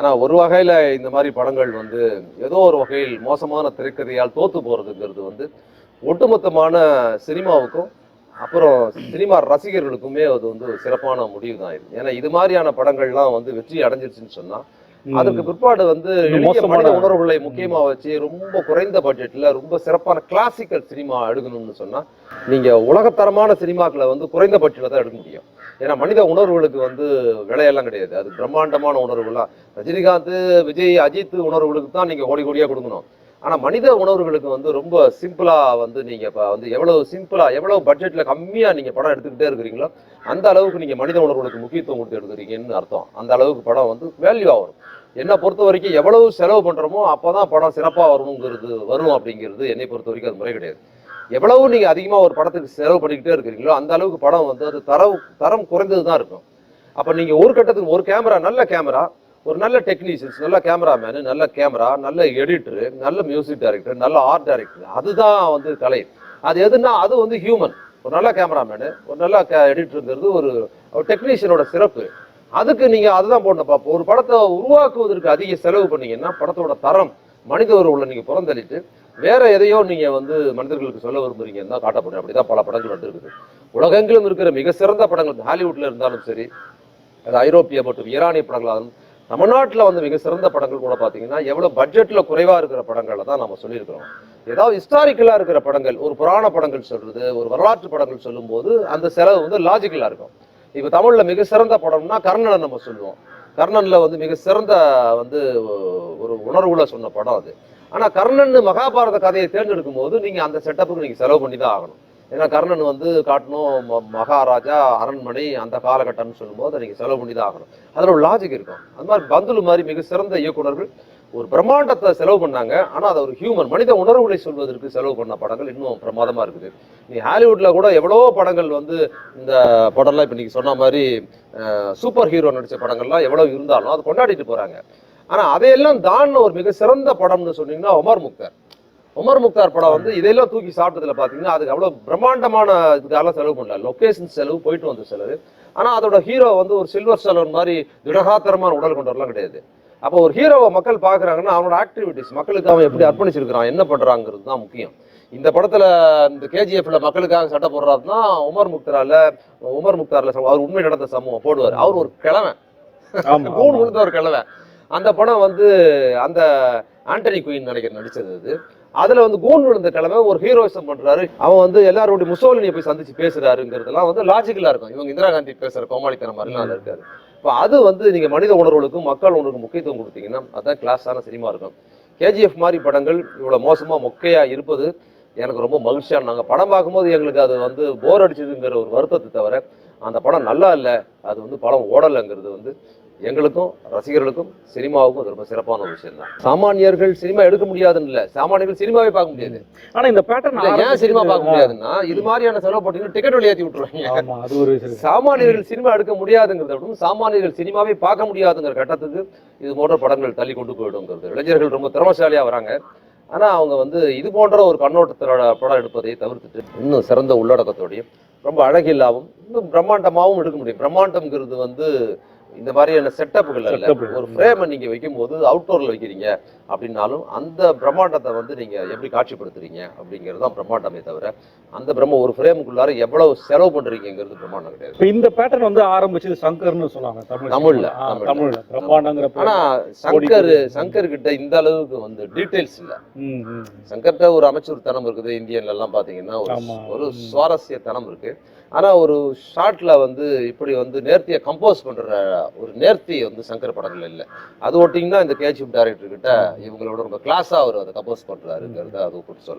ஆனால் ஒரு வகையில் இந்த மாதிரி படங்கள் வந்து ஏதோ ஒரு வகையில் மோசமான திரைக்கதையால் தோத்து போகிறதுங்கிறது வந்து ஒட்டுமொத்தமான சினிமாவுக்கும் அப்புறம் சினிமா ரசிகர்களுக்குமே அது வந்து சிறப்பான முடிவு தான் இது. ஏன்னா இது மாதிரியான படங்கள்லாம் வந்து வெற்றி அடைஞ்சிருச்சுன்னு சொன்னா அதுக்கு பிற்பாடு வந்து மோசமான- உணர்வுகளை முக்கியமா வச்சு ரொம்ப குறைந்த பட்ஜெட்ல ரொம்ப சிறப்பான கிளாசிக்கல் சினிமா எடுக்கணும்னு சொன்னா நீங்க உலகத்தரமான சினிமாக்களை வந்து குறைந்த பட்ஜெட்ல தான் எடுக்க முடியும். ஏன்னா மனித உணர்வுகளுக்கு வந்து விலையெல்லாம் கிடையாது. அது பிரம்மாண்டமான உணர்வுலாம் ரஜினிகாந்த் விஜய் அஜித் உணர்வுகளுக்கு தான் நீங்க கோடி கோடியா கொடுக்கணும். ஆனா மனித உணர்வுகளுக்கு வந்து ரொம்ப சிம்பிளா வந்து நீங்க இப்ப வந்து எவ்வளவு சிம்பிளா எவ்வளவு பட்ஜெட்ல கம்மியா நீங்க படம் எடுத்துக்கிட்டே இருக்கிறீங்களோ அந்த அளவுக்கு நீங்க மனித உணர்வுகளுக்கு முக்கியத்துவம் கொடுத்து எடுக்கிறீங்கன்னு அர்த்தம். அந்த அளவுக்கு படம் வந்து வேல்யூவாக வரும். என்னை பொறுத்த வரைக்கும் எவ்வளவு செலவு பண்றோமோ அப்பதான் படம் சிறப்பா வரணுங்கிறது வரும் அப்படிங்கிறது என்னை பொறுத்த வரைக்கும் அது முறை கிடையாது. எவ்வளவு நீங்கள் அதிகமாக ஒரு படத்துக்கு செலவு பண்ணிக்கிட்டே இருக்கிறீங்களோ அந்த அளவுக்கு படம் வந்து அது தரம் தரம் குறைந்தது தான் இருக்கும். அப்போ நீங்கள் ஒரு கட்டத்துக்கு ஒரு கேமரா நல்ல கேமரா ஒரு நல்ல டெக்னீஷியன்ஸ் நல்ல கேமராமேனு நல்ல கேமரா நல்ல எடிட்டரு நல்ல மியூசிக் டைரக்டர் நல்ல ஆர்ட் டைரக்டர் அதுதான் வந்து கலை. அது எதுன்னா அது வந்து ஹியூமன் ஒரு நல்ல கேமராமேனு ஒரு நல்ல எடிட்டருங்கிறது ஒரு டெக்னீஷியனோட சிறப்பு. அதுக்கு நீங்கள் அதுதான் போடணும். பார்ப்போம் ஒரு படத்தை உருவாக்குவதற்கு அதிக செலவு பண்ணீங்கன்னா படத்தோட தரம் மனித உறவுல நீங்கள் புறந்தள்ளிட்டு வேற எதையோ நீங்க வந்து மனிதர்களுக்கு சொல்ல விரும்புறீங்கன்னு தான் காட்டப்படும் அப்படிதான் பல படங்கள் வந்துருக்குது. உலகெங்கிலும் இருக்கிற மிக சிறந்த படங்கள் ஹாலிவுட்ல இருந்தாலும் சரி அது ஐரோப்பிய மற்றும் ஈரானிய படங்களாலும் தமிழ்நாட்டில் வந்து மிக சிறந்த படங்கள் கூட பார்த்தீங்கன்னா எவ்வளோ பட்ஜெட்டில் குறைவாக இருக்கிற படங்களை தான் நம்ம சொல்லியிருக்கிறோம். ஏதாவது ஹிஸ்டாரிக்கலாக இருக்கிற படங்கள் ஒரு புராண படங்கள் சொல்கிறது ஒரு வரலாற்று படங்கள் சொல்லும்போது அந்த செலவு வந்து லாஜிக்கலாக இருக்கும். இப்போ தமிழில் மிக சிறந்த படம்னா கர்ணனை நம்ம சொல்லுவோம். கர்ணனில் வந்து மிக சிறந்த வந்து ஒரு உணர்வுல சொன்ன படம் அது. ஆனால் கர்ணன் மகாபாரத கதையை தேர்ந்தெடுக்கும் போது நீங்கள் அந்த செட்டப்புக்கு நீங்கள் செலவு பண்ணி தான் ஆகணும். ஏன்னா கர்ணன் வந்து காட்டணும் ம- மகாராஜா அரண்மனை அந்த காலகட்டம்னு சொல்லும்போது அதை நீங்கள் செலவு பண்ணி தான் ஆகணும். அதில் ஒரு லாஜிக் இருக்கும். அது மாதிரி பந்துலு மாதிரி மிக சிறந்த இயக்குநர்கள் ஒரு பிரம்மாண்டத்தை செலவு பண்ணாங்க. ஆனால் அதை ஒரு ஹியூமன் மனித உணர்வுகளை சொல்வதற்கு செலவு பண்ண படங்கள் இன்னும் பிரமாதமாக இருக்குது. நீ ஹாலிவுட்ல கூட எவ்வளவோ படங்கள் வந்து இந்த படம்லாம் இப்போ நீங்கள் சொன்ன மாதிரி சூப்பர் ஹீரோ நடித்த படங்கள்லாம் எவ்வளோ இருந்தாலும் அது கொண்டாடிட்டு போகிறாங்க ஆனால் அதையெல்லாம் தாண்டின ஒரு மிக சிறந்த படம்னு சொன்னீங்கன்னா ஒமர் முக்தார். உமர் முக்தார் படம் வந்து இதெல்லாம் தூக்கி சாப்பிட்டதுல பாத்தீங்கன்னா அதுக்கு அவ்வளவு பிரம்மாண்டமான இதுக்காக செலவு பண்ணல. லொகேஷன் செலவு போயிட்டு வந்த செலவு. ஆனா அதோட ஹீரோ வந்து ஒரு சில்வர் ஸ்டலோன் மாதிரி திடகாத்திரமான உடல் கொண்டவரெல்லாம் கிடையாது. அப்போ ஒரு ஹீரோவை மக்கள் பாக்குறாங்கன்னா அவனோட ஆக்டிவிட்டிஸ் மக்களுக்கு அவன் எப்படி அர்ப்பணிச்சிருக்கிறான் என்ன பண்றாங்கிறது தான் முக்கியம். இந்த படத்துல இந்த கேஜிஎஃப்ல மக்களுக்காக சட்டை போடுறாருன்னா உமர் முக்தாரால உமர் முக்தார்ல அவர் உண்மை நடந்த சம்பவம் போடுவார். அவர் ஒரு கிழவன். கூண். விழுந்த ஒரு கிழவன். அந்த படம் வந்து அந்த ஆண்டனி குயின் நினைக்கிற நடிச்சது அது. அதில் வந்து கூன் விழுந்த கிழமை ஒரு ஹீரோயிசம் பண்ணுறாரு அவன் வந்து எல்லாரோட முசோலினியை போய் சந்திச்சு பேசுகிறாருங்கிறதுலாம் வந்து லாஜிக்கலாக இருக்கும். இவங்க இந்திரா காந்தி பேசுகிற கோமாளித்தனம் மாதிரிலாம் இருக்காரு இப்போ அது வந்து நீங்கள் மனித உணர்வுகளுக்கும் மக்கள் உணர்வுக்கும் முக்கியத்துவம் கொடுத்தீங்கன்னா அதுதான் கிளாஸான சினிமா இருக்கும். கேஜிஎஃப் மாதிரி படங்கள் இவ்வளோ மோசமாக மொக்கையாக இருப்பது எனக்கு ரொம்ப மகிழ்ச்சியாக நாங்கள் படம் பார்க்கும்போது எங்களுக்கு அது வந்து போர் அடிச்சதுங்கிற ஒரு வருத்தத்தை தவிர அந்த படம் நல்லா இல்லை அது வந்து படம் ஓடலைங்கிறது வந்து எங்களுக்கும் ரசிகர்களுக்கும் சினிமாவுக்கும் ரொம்ப சிறப்பான ஒரு விஷயம் தான். சாமானியர்கள் சினிமா எடுக்க முடியாதுன்னு இல்ல. சாமானியர்கள் சினிமாவே பார்க்க முடியாது. ஆனா இந்த பேட்டர்ன் ஏன் சினிமா பார்க்க முடியாதுன்னா இது மாதிரியான செலவு போட்டீங்கன்னா டிக்கெட் வெளியேற்றி விட்டுருவாங்க. சாமானியர்கள் சினிமா எடுக்க முடியாதுங்கிறத விட சாமானியர்கள் சினிமாவே பார்க்க முடியாதுங்கிற கட்டத்துக்கு இது போன்ற படங்கள் தள்ளி கொண்டு போயிடுங்கிறது இளைஞர்கள் ரொம்ப திறமசாலியா வராங்க. ஆனா அவங்க வந்து இது போன்ற ஒரு கண்ணோட்டத்தோட படம் எடுப்பதை தவிர்த்துட்டு இன்னும் சிறந்த உள்ளடக்கத்தோடையும் ரொம்ப அழகில்லாவும் இன்னும் பிரம்மாண்டமாவும் எடுக்க முடியும். பிரம்மாண்டம்ங்கிறது வந்து இந்த மாதிரியான செட்டப்புகள் Setup. ஒரு ஃப்ரேமை நீங்க வைக்கும்போது அவுட்டோர்ல வைக்கிறீங்க அப்படின்னாலும் அந்த பிரம்மாண்டத்தை வந்து நீங்க எப்படி காட்சிப்படுத்துறீங்க அப்படிங்கிறது தான் பிரம்மாண்டமே தவிர அந்த பிரம்ம ஒரு ஃப்ரேமுக்குள்ளார எவ்வளவு செலவு பண்றீங்கிறது பிரம்மாண்டம் கிடையாது இந்த பேட்டர்ன் வந்து ஆரம்பிச்சது சங்கர்னு சொன்னாங்க தமிழ் தமிழ்ல, தமிழ்ல. பிரம்மாண்டங்கிற பேர். ஆனா சங்கர் சங்கர் கிட்ட இந்த அளவுக்கு வந்து டீடைல்ஸ் இல்ல. சங்கர்கிட்ட ஒரு அமைச்சர் தனம் இருக்குது இந்தியன்ல எல்லாம் பாத்தீங்கன்னா. ஒரு சுவாரஸ்ய தனம் இருக்கு ஆனா ஒரு ஷார்ட்ல வந்து இப்படி வந்து நேர்த்தியை கம்போஸ் பண்ற ஒரு நேர்த்தி வந்து சங்கர் படங்கள்ல இல்ல. அது ஒட்டிங்கன்னா இந்த கேஜிஎஃப் டேரக்டர்கிட்ட இவங்களோட ரொம்ப கிளாஸா அவர் அதை கம்போஸ் பண்ணுறாருங்கிறத அது கூட்டு சொல்லலாம்.